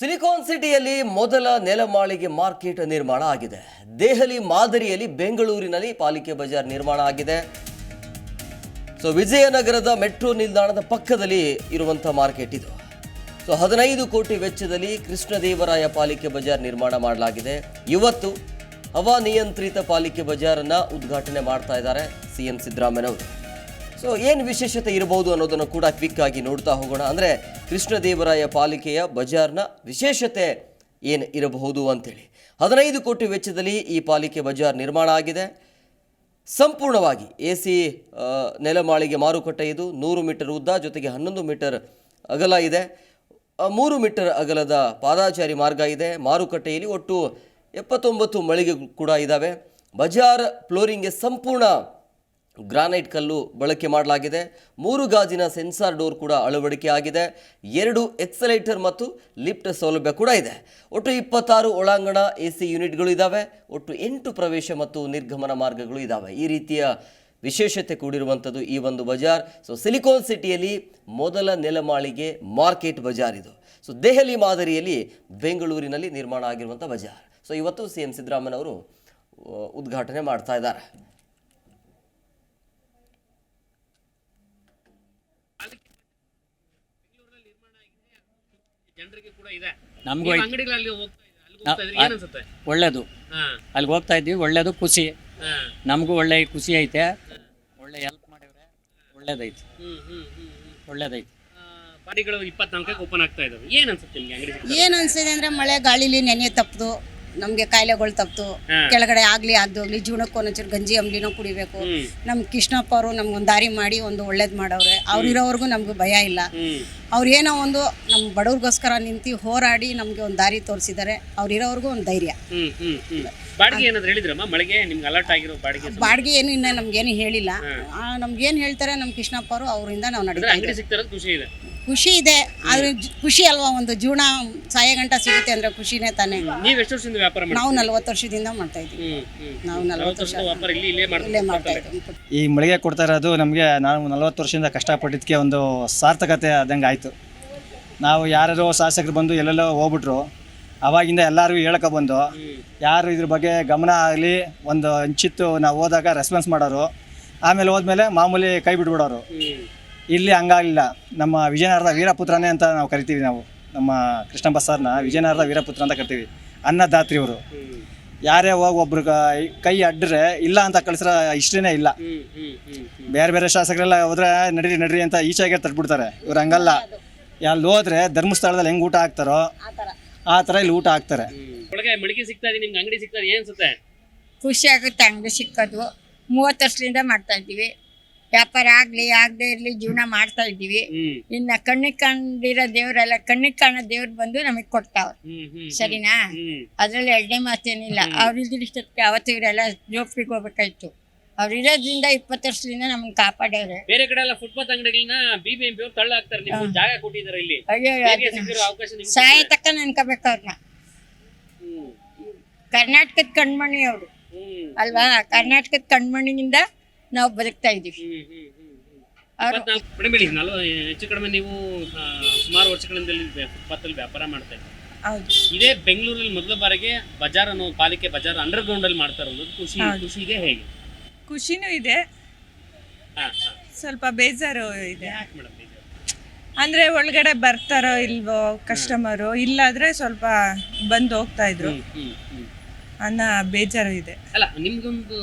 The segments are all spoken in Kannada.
ಸಿಲಿಕಾನ್ ಸಿಟಿಯಲ್ಲಿ ಮೊದಲ ನೆಲಮಾಳಿಗೆ ಮಾರ್ಕೆಟ್ ನಿರ್ಮಾಣ ಆಗಿದೆ. ದೆಹಲಿ ಮಾದರಿಯಲ್ಲಿ ಬೆಂಗಳೂರಿನಲ್ಲಿ ಪಾಲಿಕೆ ಬಜಾರ್ ನಿರ್ಮಾಣ ಆಗಿದೆ. ಸೊ, ವಿಜಯನಗರದ ಮೆಟ್ರೋ ನಿಲ್ದಾಣದ ಪಕ್ಕದಲ್ಲಿ ಇರುವಂಥ ಮಾರ್ಕೆಟ್ ಇದು. ಸೊ, ಹದಿನೈದು ಕೋಟಿ ವೆಚ್ಚದಲ್ಲಿ ಕೃಷ್ಣದೇವರಾಯ ಪಾಲಿಕೆ ಬಜಾರ್ ನಿರ್ಮಾಣ ಮಾಡಲಾಗಿದೆ. ಇವತ್ತು ಹವಾನಿಯಂತ್ರಿತ ಪಾಲಿಕೆ ಬಜಾರನ್ನು ಉದ್ಘಾಟನೆ ಮಾಡ್ತಾ ಇದ್ದಾರೆ ಸಿ ಎಂ ಸಿದ್ದರಾಮಯ್ಯನವರು. ಸೊ, ಏನು ವಿಶೇಷತೆ ಇರಬಹುದು ಅನ್ನೋದನ್ನು ಕೂಡ ಕ್ವಿಕ್ ಆಗಿ ನೋಡ್ತಾ ಹೋಗೋಣ. ಅಂದರೆ ಕೃಷ್ಣದೇವರಾಯ ಪಾಲಿಕೆಯ ಬಜಾರ್ನ ವಿಶೇಷತೆ ಏನು ಇರಬಹುದು ಅಂಥೇಳಿ ಹದಿನೈದು ಕೋಟಿ ವೆಚ್ಚದಲ್ಲಿ ಈ ಪಾಲಿಕೆ ಬಜಾರ್ ನಿರ್ಮಾಣ ಆಗಿದೆ. ಸಂಪೂರ್ಣವಾಗಿ ಎ ಸಿ ನೆಲಮಾಳಿಗೆ ಮಾರುಕಟ್ಟೆ ಇದು. ನೂರು ಮೀಟರ್ ಉದ್ದ, ಜೊತೆಗೆ ಹನ್ನೊಂದು ಮೀಟರ್ ಅಗಲ ಇದೆ. ಮೂರು ಮೀಟರ್ ಅಗಲದ ಪಾದಾಚಾರಿ ಮಾರ್ಗ ಇದೆ. ಮಾರುಕಟ್ಟೆಯಲ್ಲಿ ಒಟ್ಟು ಎಪ್ಪತ್ತೊಂಬತ್ತು ಮಳಿಗೆ ಕೂಡ ಇದ್ದಾವೆ ಬಜಾರ್ ಫ್ಲೋರಿಂಗ್ಗೆ ಸಂಪೂರ್ಣ ಗ್ರಾನೈಟ್ ಕಲ್ಲು ಬಳಕೆ ಮಾಡಲಾಗಿದೆ. ಮೂರು ಗಾಜಿನ ಸೆನ್ಸಾರ್ ಡೋರ್ ಕೂಡ ಅಳವಡಿಕೆ ಆಗಿದೆ. ಎರಡು ಎಕ್ಸಲೇಟರ್ ಮತ್ತು ಲಿಫ್ಟ್ ಸೌಲಭ್ಯ ಕೂಡ ಇದೆ. ಒಟ್ಟು ಇಪ್ಪತ್ತಾರು ಒಳಾಂಗಣ ಎ ಸಿ ಯೂನಿಟ್ಗಳು ಇದ್ದಾವೆ ಒಟ್ಟು ಎಂಟು ಪ್ರವೇಶ ಮತ್ತು ನಿರ್ಗಮನ ಮಾರ್ಗಗಳು ಇದ್ದಾವೆ ಈ ರೀತಿಯ ವಿಶೇಷತೆ ಕೂಡಿರುವಂಥದ್ದು ಈ ಒಂದು ಬಜಾರ್. ಸೊ ಸಿಲಿಕಾನ್ ಸಿಟಿಯಲ್ಲಿ ಮೊದಲ ನೆಲಮಾಳಿಗೆ ಮಾರ್ಕೆಟ್ ಬಜಾರ್ ಇದು. ಸೊ ದೆಹಲಿ ಮಾದರಿಯಲ್ಲಿ ಬೆಂಗಳೂರಿನಲ್ಲಿ ನಿರ್ಮಾಣ ಆಗಿರುವಂಥ ಬಜಾರ್. ಸೊ ಇವತ್ತು ಸಿ ಎಂ ಸಿದ್ದರಾಮಯ್ಯ ಅವರು ಉದ್ಘಾಟನೆ ಮಾಡ್ತಾ ಇದ್ದಾರೆ. ಜನರಿಗೆ ಕೂಡ ಇದೆ. ನಮಗೂ ನೀವು ಅಂಗಡಿಗಳಲ್ಲಿ ಹೋಗ್ತಾ ಇದೆ ಅಲ್ಲಿ ಹೋಗ್ತಾ ಇದ್ದೀವಿ ಏನ್ ಅನ್ಸುತ್ತೆ ಒಳ್ಳೇದು. ಹಾ. ಅಲ್ಲಿಗೆ ಹೋಗ್ತಾ ಇದ್ವಿ ಒಳ್ಳೇದು ಖುಷಿ. ಹಾ. ನಮಗೂ ಒಳ್ಳೆ ಖುಷಿ ಐತೆ. ಒಳ್ಳೆ ಹೆಲ್ಪ್ ಮಾಡಿವ್ರೆ ಒಳ್ಳೇದೈತೆ. ಹ್ಮ್ ಹ್ಮ್ ಹ್ಮ್ ಹ್ಮ್. ಒಳ್ಳೇದೈತಿ. ಆ, ಪಾರಿಗಳು ಇಪ್ಪತ್ನಾಲ್ಕಕ್ಕೆ ಓಪನ್ ಆಗ್ತಾ ಇದಾವೆ. ಏನ್ ಅನ್ಸುತ್ತೆ ನಿಮ್ಗೆ ಅಂಗಡಿ ಏನು ಅನ್ಸಿದೆ ಅಂದ್ರೆ ಮಳೆ ಗಾಳಿಲಿ ನೆನೆ ತಪ್ಪದು ನಮಗೆ ಕಾಯಿಲೆಗಳು ತಪ್ತು. ಕೆಳಗಡೆ ಆಗ್ಲಿ ಆಗ್ದೋಗ್ಲಿ ಜೀವನಕ್ಕೂ ಒಂದೊಂಚೂರು ಗಂಜಿ ಅಂಬ್ಲಿನೂ ಕುಡಿಬೇಕು. ನಮ್ ಕೃಷ್ಣಪ್ಪ ಅವರು ನಮ್ಗೊಂದು ದಾರಿ ಮಾಡಿ ಒಂದು ಒಳ್ಳೇದ್ ಮಾಡವ್ರೆ. ಅವ್ರಿರೋವರೆಗೂ ನಮ್ಗೆ ಭಯ ಇಲ್ಲ. ಅವ್ರ ಏನೋ ಒಂದು ನಮ್ಮ ಬಡವ್ರಿಗೋಸ್ಕರ ನಿಂತು ಹೋರಾಡಿ ನಮ್ಗೆ ಒಂದು ದಾರಿ ತೋರಿಸಿದ್ದಾರೆ ಅವ್ರಿರೋವರೆಗೂ ಒಂದು ಧೈರ್ಯ. ಬಾಡಿಗೆ ಏನಾದ್ರು ಹೇಳಿದ್ರಮ್ಮ? ಮಳೆಗೆ ನಿಮ್ಗೆ ಅಲರ್ಟ್ ಆಗಿರೋ ಬಾಡಿಗೆ ಬಾಡಿಗೆ ಏನು ಇನ್ನ ನಮ್ಗೇನು ಹೇಳಿಲ್ಲ. ನಮ್ಗೇನ್ ಹೇಳ್ತಾರೆ ನಮ್ ಕೃಷ್ಣಪ್ಪ ಅವರು ಅವರಿಂದ ನಾವು ನಡೀತಾ ಖುಷಿ ಇದೆ. ಖುಷಿ ಇದೆ ಆದ್ರೆ ಜ- ಖುಷಿ ಅಲ್ವಾ? ಒಂದು ಜೀವನ ಸಾಯ ಗಂಟ ಸಿಗುತ್ತೆ ಅಂದ್ರೆ ಖುಷಿನೇ ತಾನೇ. ನೀವ್ ಎಷ್ಟು ವರ್ಷದಿಂದ ವ್ಯಾಪಾರ ಮಾಡಿ ನಾವು ನಲ್ವತ್ತು ವರ್ಷದಿಂದ ಮಾಡ್ತಾ ಇದ್ದೀವಿ. ಹ್ಮ್ ಹ್ಮ್. ನಾವು ನಲವತ್ತು ವರ್ಷ ವರ್ಷದ ವ್ಯಾಪಾರ ಇಲ್ಲಿ ಇಲ್ಲೇ ಇಲ್ಲೇ ಮಾಡ್ತಾ ಮಾಡ್ತಾರೆ ಇದ್ದೀವಿ. ಈ ಮಳಿಗೆ ಕೊಡ್ತಾ ಇರೋದು ನಮಗೆ ನಾವು ನಲ್ವತ್ತು ವರ್ಷದಿಂದ ಕಷ್ಟಪಟ್ಟಿದ್ದಕ್ಕೆ ಒಂದು ಸಾರ್ಥಕತೆ ಆದಂಗೆ ಆಯಿತು. ನಾವು ಯಾರ್ಯಾರೋ ಶಾಸಕರು ಬಂದು ಎಲ್ಲೆಲ್ಲೋ ಹೋಗ್ಬಿಟ್ರು ಅವಾಗಿಂದ ಎಲ್ಲರಿಗೂ ಹೇಳಕ ಬಂದು ಯಾರು ಇದ್ರ ಬಗ್ಗೆ ಗಮನ ಆಗಲಿ ಒಂದು ಹಂಚಿತ್ತು ನಾವು ಹೋದಾಗ ರೆಸ್ಪಾನ್ಸ್ ಮಾಡೋರು ಆಮೇಲೆ ಹೋದ್ಮೇಲೆ ಮಾಮೂಲಿ ಕೈ ಬಿಟ್ಬಿಡೋರು. ಇಲ್ಲಿ ಹಂಗಾಗಲಿಲ್ಲ. ನಮ್ಮ ವಿಜಯನಗರದ ವೀರಪುತ್ರನೇ ಅಂತ ನಾವು ಕರಿತೀವಿ ನಾವು. ನಮ್ಮ ಕೃಷ್ಣಪ್ಪ ಸರ್ನ ವಿಜಯನಗರದ ವೀರಪುತ್ರ ಅಂತ ಕರಿತೀವಿ. ಅನ್ನದಾತ್ರಿ ಅವರು ಯಾರೇ ಹೋಗಿ ಒಬ್ರು ಕೈ ಅಡ್ಡ್ರೆ ಇಲ್ಲ ಅಂತ ಕಳಿಸ್ರ ಇಷ್ಟನೇ ಇಲ್ಲ. ಬೇರೆ ಬೇರೆ ಶಾಸಕರೆಲ್ಲ ಹೋದ್ರೆ ನಡೀರಿ ನಡ್ರಿ ಅಂತ ಈಚೆಗೆ ತಟ್ಬಿಡ್ತಾರೆ. ಇವ್ರು ಹಂಗಲ್ಲ. ಅಲ್ಲಿ ಹೋದ್ರೆ ಧರ್ಮಸ್ಥಳದಲ್ಲಿ ಹೆಂಗ್ ಊಟ ಹಾಕ್ತಾರೋ ಆ ಥರ ಇಲ್ಲಿ ಊಟ ಹಾಕ್ತಾರೆ. ಹ್ಮ್. ಒಳಗೆ ಮಳಿಗೆ ಸಿಗ್ತಾ ಇದೆ ನಿಮ್ಗೆ ಅಂಗಡಿ ಸಿಗ್ತಾ ಇದೆ ಅನ್ಸುತ್ತೆ? ಖುಷಿ ಆಗುತ್ತೆ ಅಂಗಡಿ ಸಿಕ್ಕೋದು. ಮೂವತ್ತು ವರ್ಷದಿಂದ ಮಾಡ್ತಾ ಇದ್ದೀವಿ. ವ್ಯಾಪಾರ ಆಗ್ಲಿ ಆಗದೆ ಇರ್ಲಿ ಜೀವನ ಮಾಡ್ತಾ ಇದ್ದೀವಿ. ಇನ್ನ ಕಣ್ಣಿಗೆ ಕಂಡಿರೋ ದೇವರೆಲ್ಲ ಕಣ್ಣಿಗೆ ಕಾಣೋ ದೇವ್ರ ಬಂದು ನಮಗೆ ಕೊಡ್ತಾವ್ರೆ. ಹ್ಮ್ ಸರಿನಾ? ಅದ್ರಲ್ಲಿ ಎರಡನೇ ಮಾತೇನಿಲ್ಲ. ಅವ್ರ ಇದ್ರಿಷ್ಟಕ್ಕೆ ಅವತ್ತು ಇವರೆಲ್ಲ ಜೋಪ್ರಿಗೆ ಹೋಗ್ಬೇಕಾಯ್ತು. ಅವ್ರ ಇರೋದ್ರಿಂದ ಇಪ್ಪತ್ತು ವರ್ಷದಿಂದ ನಮ್ಮನ್ನ ಕಾಪಾಡ್ಯಾರೆ ಬೇರೆ ಕಡೆ ಎಲ್ಲ ಫುಟ್ಬಾಲ್ ಅಂಗಡಿಗಳನ್ನ ಬಿಬಿಎಂಪಿ ಅವ್ರು ತಳ್ಳ ಹಾಕ್ತಾರೆ ನೀವು ಜಾಗ ಕೊಟ್ಟಿದ್ದಾರೆ ಇಲ್ಲಿ. ಅವಕಾಶ ನಿಮ್ಗೆ ಸಾಯ ತಕ್ಕ ನೆನ್ಕೋಬೇಕು ಅವ್ರನ್ನ ಕರ್ನಾಟಕದ ಕಣ್ಮಣಿ ಅವರು. ಅಲ್ವಾ? ಕರ್ನಾಟಕದ ಕಣ್ಮಣಿಯಿಂದ ನಾವು ಬದುಕ್ತಾ ಇದ್ದೀವಿ. ಹೆಚ್ಚು ಕಡಿಮೆ ನೀವು ಸುಮಾರು ವರ್ಷಗಳಿಂದ ವ್ಯಾಪಾರ ಮಾಡ್ತಾ ಇದ್ದೀವಿ ಹೌದು. ಇದೇ ಬೆಂಗಳೂರಲ್ಲಿ ಮೊದಲ ಬಾರಿಗೆ ಬಜಾರ್ ಅನ್ನೋ ಪಾಲಿಕೆ ಬಜಾರ್ ಅಂಡರ್ ಗ್ರೌಂಡ್ ಅಲ್ಲಿ ಮಾಡ್ತಾ ಇರೋದು ಖುಷಿ ಖುಷಿ ಇದೆ ಹೇಗೆ? ಖುಷಿನೂ ಇದೆ. ಸ್ವಲ್ಪ ಬೇಜಾರು ಇದೆ. ಅಂದ್ರೆ ಒಳಗಡೆ ಬರ್ತಾರೋ ಇಲ್ವೋ ಕಸ್ಟಮರು ಇಲ್ಲಾದ್ರೆ ಸ್ವಲ್ಪ ಬಂದು ಹೋಗ್ತಾ ಇದ್ರು. ಹ್ಮ್ ಹ್ಮ್ ಹ್ಮ್. ಅನ್ನೋ ಬೇಜಾರು ಇದೆ ಅಲ್ಲ ನಿಮ್ಗೊಂದು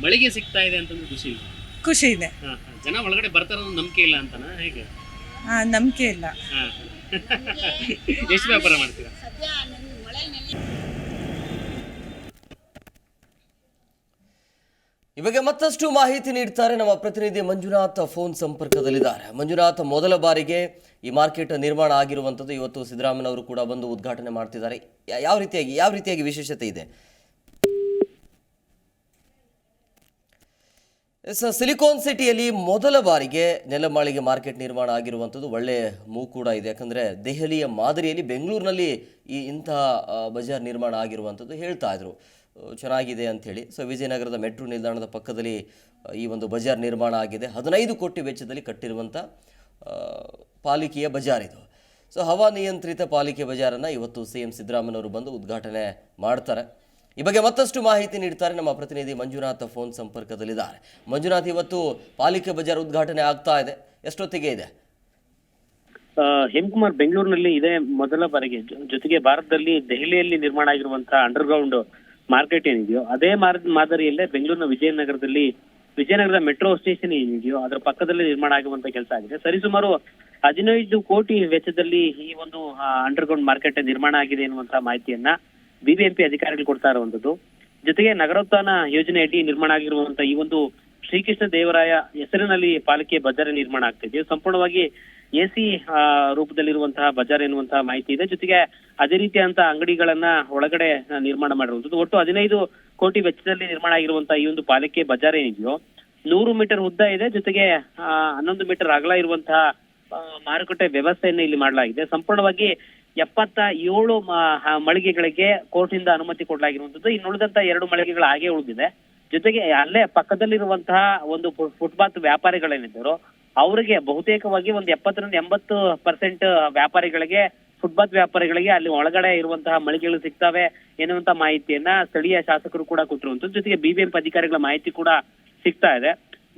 ಮಳಿಗೆ ಸಿಗ್ತಾ ಇದೆ ಅಂತಂದ್ರೆ ಖುಷಿ ಇದೆ ಖುಷಿ ಇದೆ. ಹಾ ಹಾ. ಜನ ಒಳಗಡೆ ಬರ್ತಾರ ನಂಬಿಕೆ ಇಲ್ಲ ಅಂತನಾ? ಹೇಗೆ? ಆ, ನಂಬಿಕೆ ಇಲ್ಲ. ಹಾ ಎಷ್ಟು ವ್ಯಾಪಾರ ಮಾಡ್ತೀರಾ? ಇವಾಗ ಮತ್ತಷ್ಟು ಮಾಹಿತಿ ನೀಡ್ತಾರೆ ನಮ್ಮ ಪ್ರತಿನಿಧಿ ಮಂಜುನಾಥ್ ಫೋನ್ ಸಂಪರ್ಕದಲ್ಲಿದ್ದಾರೆ. ಮಂಜುನಾಥ್ ಮೊದಲ ಬಾರಿಗೆ ಈ ಮಾರ್ಕೆಟ್ ನಿರ್ಮಾಣ ಆಗಿರುವಂಥದ್ದು ಇವತ್ತು ಸಿದ್ದರಾಮಯ್ಯನವರು ಕೂಡ ಬಂದು ಉದ್ಘಾಟನೆ ಮಾಡ್ತಿದ್ದಾರೆ. ಯಾ- ಯಾವ ರೀತಿಯಾಗಿ ಯಾವ ರೀತಿಯಾಗಿ ವಿಶೇಷತೆ ಇದೆ? ಸಿಲಿಕಾನ್ ಸಿಟಿಯಲ್ಲಿ ಮೊದಲ ಬಾರಿಗೆ ನೆಲಮಾಳಿಗೆ ಮಾರ್ಕೆಟ್ ನಿರ್ಮಾಣ ಆಗಿರುವಂಥದ್ದು ಒಳ್ಳೆ ಮೂ ಕೂಡ ಇದೆ. ಯಾಕಂದರೆ ದೆಹಲಿಯ ಮಾದರಿಯಲ್ಲಿ ಬೆಂಗಳೂರಿನಲ್ಲಿ ಈ ಇಂಥ ಬಜಾರ್ ನಿರ್ಮಾಣ ಆಗಿರುವಂಥದ್ದು ಹೇಳ್ತಾ ಇದ್ರು. ಚೆನ್ನಾಗಿದೆ ಅಂಥೇಳಿ. ಸೊ, ವಿಜಯನಗರದ ಮೆಟ್ರೋ ನಿಲ್ದಾಣದ ಪಕ್ಕದಲ್ಲಿ ಈ ಒಂದು ಬಜಾರ್ ನಿರ್ಮಾಣ ಆಗಿದೆ. ಹದಿನೈದು ಕೋಟಿ ವೆಚ್ಚದಲ್ಲಿ ಕಟ್ಟಿರುವಂಥ ಪಾಲಿಕೆಯ ಬಜಾರ್ ಇದು. ಸೊ ಹವಾನಿಯಂತ್ರಿತ ಪಾಲಿಕೆ ಬಜಾರನ್ನು ಇವತ್ತು ಸಿ ಎಂ ಸಿದ್ದರಾಮಯ್ಯವರು ಬಂದು ಉದ್ಘಾಟನೆ ಮಾಡ್ತಾರೆ. ಈ ಬಗ್ಗೆ ಮತ್ತಷ್ಟು ಮಾಹಿತಿ ನೀಡ್ತಾರೆ ನಮ್ಮ ಪ್ರತಿನಿಧಿ ಮಂಜುನಾಥ್ ಫೋನ್ ಸಂಪರ್ಕದಲ್ಲಿದ್ದಾರೆ. ಮಂಜುನಾಥ್, ಇವತ್ತು ಪಾಲಿಕೆ ಬಜಾರ್ ಉದ್ಘಾಟನೆ ಆಗ್ತಾ ಇದೆ. ಎಷ್ಟೊತ್ತಿಗೆ ಇದೆ? ಹೇಮಕುಮಾರ್, ಬೆಂಗಳೂರಿನಲ್ಲಿ ಇದೆ ಮೊದಲ ಬಾರಿಗೆ. ಜೊತೆಗೆ ಭಾರತದಲ್ಲಿ ದೆಹಲಿಯಲ್ಲಿ ನಿರ್ಮಾಣ ಆಗಿರುವಂತಹ ಅಂಡರ್ಗ್ರೌಂಡ್ ಮಾರ್ಕೆಟ್ ಏನಿದೆಯೋ, ಅದೇ ಮಾದರಿಯಲ್ಲೇ ಬೆಂಗಳೂರಿನ ವಿಜಯನಗರದಲ್ಲಿ, ವಿಜಯನಗರದ ಮೆಟ್ರೋ ಸ್ಟೇಷನ್ ಏನಿದೆಯೋ, ಅದರ ಪಕ್ಕದಲ್ಲಿ ನಿರ್ಮಾಣ ಆಗುವಂತ ಕೆಲಸ ಆಗಿದೆ. ಸರಿಸುಮಾರು ಹದಿನೈದು ಕೋಟಿ ವೆಚ್ಚದಲ್ಲಿ ಈ ಒಂದು ಅಂಡರ್ಗ್ರೌಂಡ್ ಮಾರ್ಕೆಟ್ ನಿರ್ಮಾಣ ಆಗಿದೆ ಎನ್ನುವಂತಹ ಮಾಹಿತಿಯನ್ನ ಬಿಬಿಎಂಪಿ ಅಧಿಕಾರಿಗಳು ಕೊಡ್ತಾ ಇರುವಂತದ್ದು. ಜೊತೆಗೆ ನಗರೋತ್ಥಾನ ಯೋಜನೆಯಡಿ ನಿರ್ಮಾಣ ಆಗಿರುವಂತಹ ಈ ಒಂದು ಶ್ರೀಕೃಷ್ಣ ದೇವರಾಯ ಹೆಸರಿನಲ್ಲಿ ಪಾಲಿಕೆ ಬಜಾರ್ ನಿರ್ಮಾಣ ಆಗ್ತಿದೆ ಸಂಪೂರ್ಣವಾಗಿ ಎಸಿ ರೂಪದಲ್ಲಿರುವಂತಹ ಬಜಾರ್ ಎನ್ನುವಂತಹ ಮಾಹಿತಿ ಇದೆ. ಜೊತೆಗೆ ಅದೇ ರೀತಿಯಾದಂತಹ ಅಂಗಡಿಗಳನ್ನ ಒಳಗಡೆ ನಿರ್ಮಾಣ ಮಾಡಿರುವಂತದ್ದು. ಒಟ್ಟು ಹದಿನೈದು ಕೋಟಿ ವೆಚ್ಚದಲ್ಲಿ ನಿರ್ಮಾಣ ಆಗಿರುವಂತಹ ಈ ಒಂದು ಪಾಲಿಕೆ ಬಜಾರ್ ಏನಿದೆಯೋ, ನೂರು ಮೀಟರ್ ಉದ್ದ ಇದೆ. ಜೊತೆಗೆ ಹನ್ನೊಂದು ಮೀಟರ್ ಅಗಲ ಇರುವಂತಹ ಮಾರುಕಟ್ಟೆ ವ್ಯವಸ್ಥೆಯನ್ನು ಇಲ್ಲಿ ಮಾಡಲಾಗಿದೆ. ಸಂಪೂರ್ಣವಾಗಿ ಎಪ್ಪತ್ತ ಏಳು ಮಳಿಗೆಗಳಿಗೆ ಕೋರ್ಟಿಂದ ಅನುಮತಿ ಕೊಡಲಾಗಿರುವಂತದ್ದು ಇನ್ನುಳಿದಂತ ಎರಡು ಮಳಿಗೆಗಳು ಹಾಗೆ ಉಳಿದಿದೆ. ಜೊತೆಗೆ ಅಲ್ಲೇ ಪಕ್ಕದಲ್ಲಿರುವಂತಹ ಒಂದು ಫುಟ್ಪಾತ್ ವ್ಯಾಪಾರಿಗಳೇನಿದ್ದರು, ಅವರಿಗೆ ಬಹುತೇಕವಾಗಿ ಒಂದು ಎಪ್ಪತ್ತರಿಂದ ಎಂಬತ್ತು ಪರ್ಸೆಂಟ್ ವ್ಯಾಪಾರಿಗಳಿಗೆ, ಫುಟ್ಪಾತ್ ವ್ಯಾಪಾರಿಗಳಿಗೆ ಅಲ್ಲಿ ಒಳಗಡೆ ಇರುವಂತಹ ಮಳಿಗೆಗಳು ಸಿಗ್ತವೆ ಎನ್ನುವಂತ ಮಾಹಿತಿಯನ್ನ ಸ್ಥಳೀಯ ಶಾಸಕರು ಕೂಡ ಕೊಟ್ಟಿರುವಂತದ್ದು ಜೊತೆಗೆ ಬಿಬಿಎಂಪಿ ಅಧಿಕಾರಿಗಳ ಮಾಹಿತಿ ಕೂಡ ಸಿಗ್ತಾ ಇದೆ.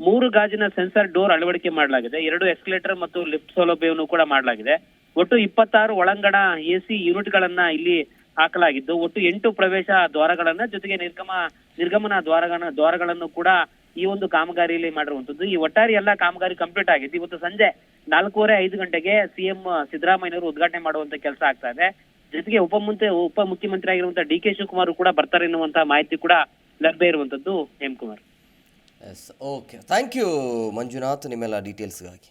ಮೂರು ಗಾಜಿನ ಸೆನ್ಸರ್ ಡೋರ್ ಅಳವಡಿಕೆ ಮಾಡಲಾಗಿದೆ. ಎರಡು ಎಸ್ಕಲೇಟರ್ ಮತ್ತು ಲಿಫ್ಟ್ ಸೌಲಭ್ಯವನ್ನು ಕೂಡ ಮಾಡಲಾಗಿದೆ. ಒಟ್ಟು ಇಪ್ಪತ್ತಾರು ಒಳಂಗಣ ಎಸಿ ಯೂನಿಟ್ಗಳನ್ನ ಇಲ್ಲಿ ಹಾಕಲಾಗಿದ್ದು, ಒಟ್ಟು ಎಂಟು ಪ್ರವೇಶ ದ್ವಾರಗಳನ್ನ ಜೊತೆಗೆ ನಿರ್ಗಮ, ನಿರ್ಗಮನ ದ್ವಾರಗಳ ದ್ವಾರಗಳನ್ನು ಕೂಡ ಈ ಒಂದು ಕಾಮಗಾರಿಯಲ್ಲಿ ಮಾಡಿರುವಂತದ್ದು ಈ ಒಟ್ಟಾರೆ ಎಲ್ಲ ಕಾಮಗಾರಿ ಕಂಪ್ಲೀಟ್ ಆಗಿದೆ ಇವತ್ತು ಸಂಜೆ ನಾಲ್ಕೂವರೆ ಐದು ಗಂಟೆಗೆ ಸಿಎಂ ಸಿದ್ದರಾಮಯ್ಯನವರು ಉದ್ಘಾಟನೆ ಮಾಡುವಂತ ಕೆಲಸ ಆಗ್ತಾ ಇದೆ. ಜೊತೆಗೆ ಉಪ ಉಪ ಮುಖ್ಯಮಂತ್ರಿ ಆಗಿರುವಂತಹ ಡಿ ಕೆ ಶಿವಕುಮಾರ್ ಕೂಡ ಬರ್ತಾರೆ ಎನ್ನುವಂತಹ ಮಾಹಿತಿ ಕೂಡ ಲಭ್ಯ ಇರುವಂತದ್ದು Hemakumar okay thank you Manjunath, ನಿಮ್ಮೆಲ್ಲ ಡೀಟೇಲ್ಸ್ಗಾಗಿ